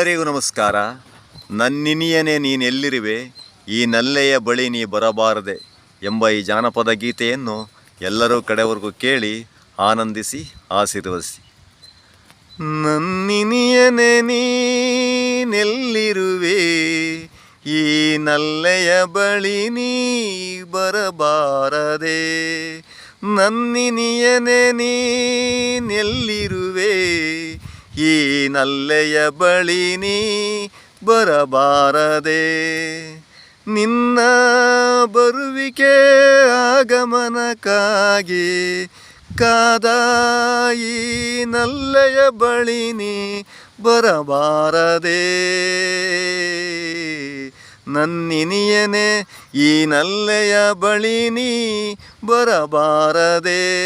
ಎಲ್ಲರಿಗೂ ನಮಸ್ಕಾರ. ನನ್ನಿನಿಯನೇ ನೀನೆಲ್ಲಿರುವೆ ಈ ನಲ್ಲೆಯ ಬಳಿ ನೀ ಬರಬಾರದೆ ಎಂಬ ಈ ಜಾನಪದ ಗೀತೆಯನ್ನು ಎಲ್ಲರೂ ಕಡೆವರೆಗೂ ಕೇಳಿ ಆನಂದಿಸಿ, ಆಶೀರ್ವದಿಸಿ. ನನ್ನಿನಿಯನೇ ನೀನೆಲ್ಲಿರುವೆ ಈ ನಲ್ಲೆಯ ಬಳಿ ನೀ ಬರಬಾರದೆ. ನನ್ನಿನಿಯನೇ ನೀನೆಲ್ಲಿರುವೆ ಈ ನಲ್ಲೆಯ ಬಳಿ ನೀ ಬರಬಾರದೆ. ನಿನ್ನ ಬರುವಿಕೆ ಆಗಮನಕ್ಕಾಗಿ ಕಾದಾಯಿ ನಲ್ಲೆಯ ಬಳಿ ನೀ ಬರಬಾರದೆ. ನನ್ನಿನಿಯನೆ ಈ ನಲ್ಲೆಯ ಬಳಿ ನೀ ಬರಬಾರದೆ.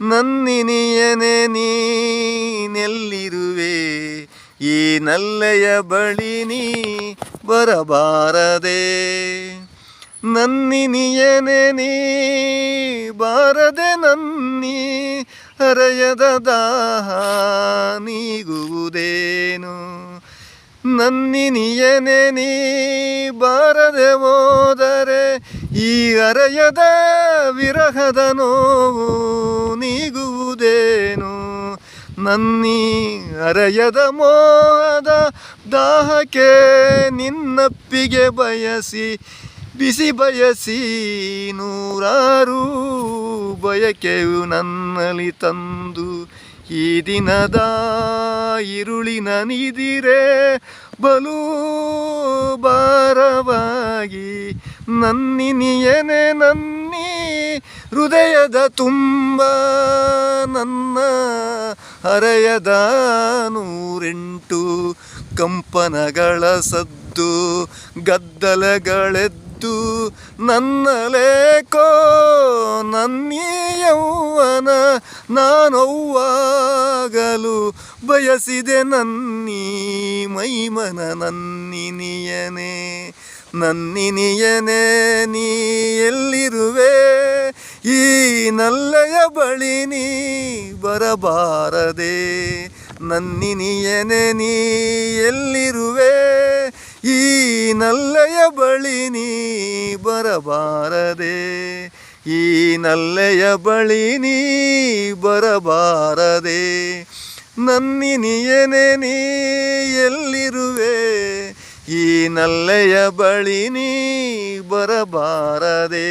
ನನ್ನಿನಿಯನೆ ನೀನೆಲ್ಲಿರುವೆ? ಈ ನಲ್ಲೆಯ ಬಳಿ ನೀ ಬರಬಾರದೆ. ನನ್ನಿನಿಯನೆ ನೀ ಬಾರದೆ ನನ್ನಿ ಹರೆಯದ ದಾಹ ನೀಗುವುದೇನು? ನನ್ನಿನಿಯನೆ ನೀ ಬಾರದೆ ಹೋದರೆ ಈ ಅರೆಯದ ವಿರಹದ ನೋವು ನೀಗುವುದೇನು? ನನ್ನಿ ಅರೆಯದ ಮೋಹದ ದಾಹಕ್ಕೆ ನಿನ್ನಪ್ಪಿಗೆ ಬಯಸಿ, ಬಿಸಿ ಬಯಸಿ ನೂರಾರು ಬಯಕೆಯು ನನ್ನಲ್ಲಿ ತಂದು, ಈ ದಿನದ ಇರುಳಿನ ನಿದಿರೆ ಬಲು ಭಾರವಾಗಿ ನನ್ನಿನಿಯನೆ ನನ್ನಿ, ಹೃದಯದ ತುಂಬ ನನ್ನ, ಹರೆಯದ ನೂರೆಂಟು ಕಂಪನಗಳ ಸದ್ದು, ಗದ್ದಲಗಳೆದ್ದು ನನ್ನಲೇಕೋ ನನ್ನಿಯೌವನ ನಾನೌವಾಗಲು ಬಯಸಿದೆ ನನ್ನಿ ಮೈಮನ ನನ್ನಿನಿಯನೆ. ನನ್ನಿನಿಯನೆ ನೀ ಎಲ್ಲಿರುವೆ? ಈ ನಲ್ಲೆಯ ಬಳಿ ನೀ ಬರಬಾರದೆ. ನನ್ನಿನಿಯನೆ ನೀ ಎಲ್ಲಿರುವೆ? ಈ ನಲ್ಲೆಯ ಬಳಿ ನೀ ಬರಬಾರದೆ. ಈ ನಲ್ಲೆಯ ಬಳಿ ನೀ ಬರಬಾರದೆ. ನನ್ನಿನಿಯನೆ ನೀ ಎಲ್ಲಿರುವೆ? ಈ ನಲ್ಲೆಯ ಬಳಿ ನೀ ಬರಬಾರದೆ.